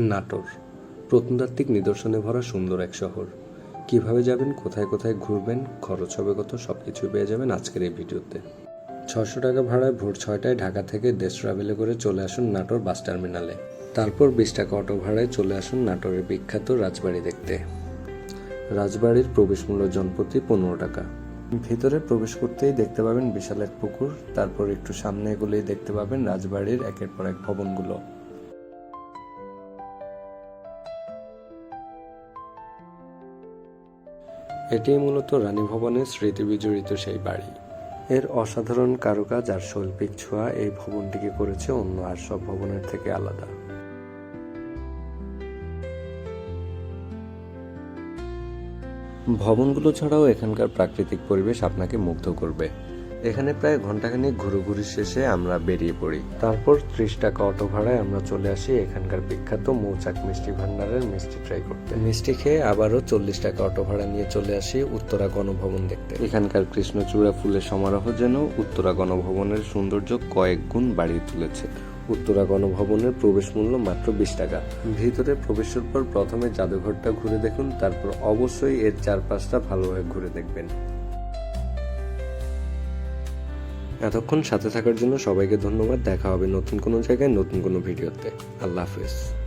নাটোর। প্রত্নতাত্ত্বিক নিদর্শনে ভরা সুন্দর এক শহর। কীভাবে যাবেন, কোথায় কোথায় ঘুরবেন, খরচ হবে কত সব কিছু পেয়ে যাবেন আজকের এই ভিডিওতে। ছশো টাকা ভাড়ায় ভোর ছয়টায় ঢাকা থেকে দেশ ট্রাভেলে করে চলে আসুন নাটোর বাস টার্মিনালে। তারপর বিশ টাকা অটো ভাড়ায় চলে আসুন নাটোরের বিখ্যাত রাজবাড়ি দেখতে। রাজবাড়ির প্রবেশ মূল্য জনপ্রতি পনেরো টাকা। ভিতরে প্রবেশ করতেই দেখতে পাবেন বিশাল এক পুকুর, তারপর একটু সামনে এগুলোই দেখতে পাবেন রাজবাড়ির একের পর এক ভবনগুলো। এটি মূলত রানী ভবনের স্মৃতি বিজড়িত সেই বাড়ি। এর অসাধারণ কারুকাজ আর শৈল্পিক ছোঁয়া এই ভবনটিকে করেছে অন্য আর সব ভবনের থেকে আলাদা। ভবনগুলো ছাড়াও এখানকার প্রাকৃতিক পরিবেশ আপনাকে মুগ্ধ করবে। এখানে প্রায় ঘন্টাখানেক ঘুরোঘুরি শেষে আমরা বেরিয়ে পড়ি। তারপর ত্রিশ টাকা অটো ভাড়ায় আমরা চলে আসি এখানকার বিখ্যাত মৌচাক মিষ্টি ভান্ডারের মিষ্টি ট্রাই করতে। মিষ্টি খেয়ে আবারও চল্লিশ টাকা অটো ভাড়া নিয়ে চলে আসি উত্তরা গণভবন দেখতে। এখানকার কৃষ্ণচূড়া ফুলের সমারোহ যেন উত্তরা গণভবনের সৌন্দর্য কয়েক গুণ বাড়িয়ে তুলেছে। উত্তরা গণভবনের প্রবেশ মূল্য মাত্র বিশ টাকা। ভিতরে প্রবেশের পর প্রথমে জাদুঘরটা ঘুরে দেখুন, তারপর অবশ্যই এর চারপাশটা ভালোভাবে ঘুরে দেখবেন। এতক্ষণ সাথে থাকার জন্য সবাইকে ধন্যবাদ। দেখা হবে নতুন কোনো জায়গায়, নতুন কোনো ভিডিওতে। আল্লাহ হাফেজ।